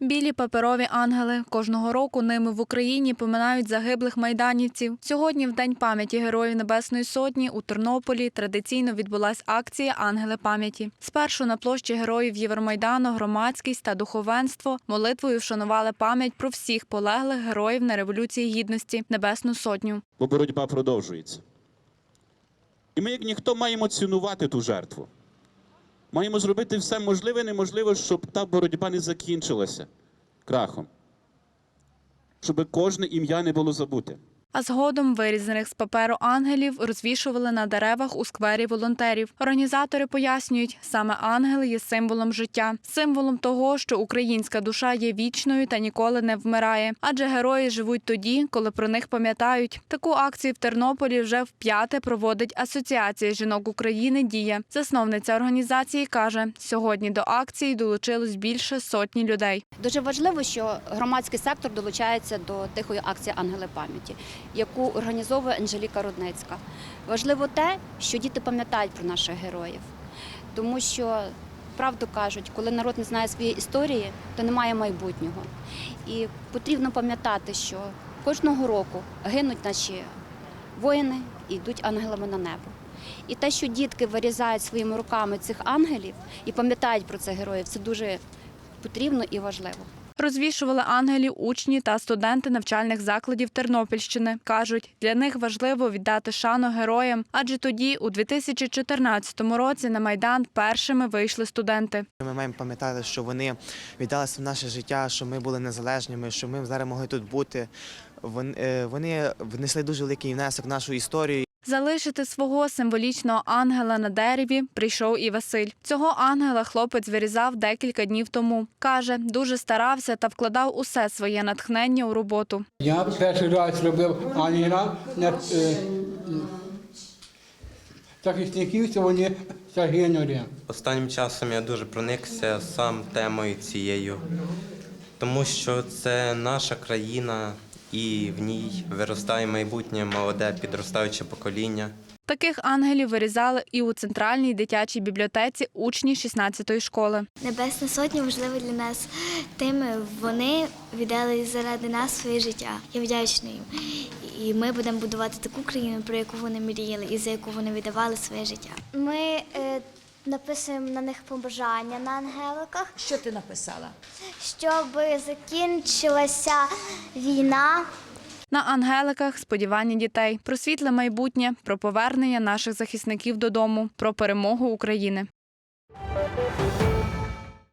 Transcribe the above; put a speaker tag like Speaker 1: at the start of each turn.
Speaker 1: Білі паперові ангели кожного року ними в Україні поминають загиблих майданівців. Сьогодні, в день пам'яті Героїв Небесної Сотні, у Тернополі традиційно відбулась акція Ангели пам'яті. Спершу на площі героїв Євромайдану громадськість та духовенство молитвою вшанували пам'ять про всіх полеглих героїв на революції гідності Небесну Сотню.
Speaker 2: бо боротьба продовжується. І ми, як ніхто, маємо цінувати ту жертву. Маємо зробити все можливе і неможливе, щоб та боротьба не закінчилася крахом. Щоб кожне ім'я не було забуте.
Speaker 1: А згодом вирізаних з паперу ангелів розвішували на деревах у сквері волонтерів. Організатори пояснюють, саме ангели є символом життя, символом того, що українська душа є вічною та ніколи не вмирає. Адже герої живуть тоді, коли про них пам'ятають. Таку акцію в Тернополі вже вп'яте проводить Асоціація жінок України Дія. Засновниця організації каже, сьогодні до акції долучилось більше сотні людей.
Speaker 3: Дуже важливо, що громадський сектор долучається до тихої акції Ангели пам'яті, яку організовує Анжеліка Рудницька. Важливо те, що діти пам'ятають про наших героїв, тому що правду кажуть, коли народ не знає своєї історії, то немає майбутнього. І потрібно пам'ятати, що кожного року гинуть наші воїни і йдуть ангелами на небо. І те, що дітки вирізають своїми руками цих ангелів і пам'ятають про цих героїв, це дуже потрібно і важливо.
Speaker 1: Розвішували ангелів учні та студенти навчальних закладів Тернопільщини. Кажуть, для них важливо віддати шану героям, адже тоді, у 2014 році, на майдан першими вийшли студенти.
Speaker 4: Ми маємо пам'ятати, що вони віддалися в наше життя, що ми були незалежними, що ми зараз могли тут бути. Е, вони внесли дуже великий внесок в нашу історію.
Speaker 1: Залишити свого символічного ангела на дереві прийшов і Василь. Цього ангела хлопець вирізав декілька днів тому. Каже, дуже старався та вкладав усе своє натхнення у роботу.
Speaker 5: Я перший раз робив ангела на е, захисників, то вони загинули.
Speaker 6: Останнім часом я дуже проникся сам темою цією, тому що це наша країна і в ній виростає майбутнє молоде підростаюче покоління.
Speaker 1: Таких ангелів вирізали і у центральній дитячій бібліотеці учні 16-ї школи.
Speaker 7: Небесна сотня важлива для нас тим, вони віддали заради нас своє життя. Я вдячна їм. І ми будемо будувати таку країну, про яку вони мріяли і за яку вони віддавали своє життя. Ми е, написуємо на них побажання на ангеликах,
Speaker 8: Що ти написала?
Speaker 7: щоб закінчилася війна.
Speaker 1: На ангеликах сподівання дітей про світле майбутнє, про повернення наших захисників додому, про перемогу України.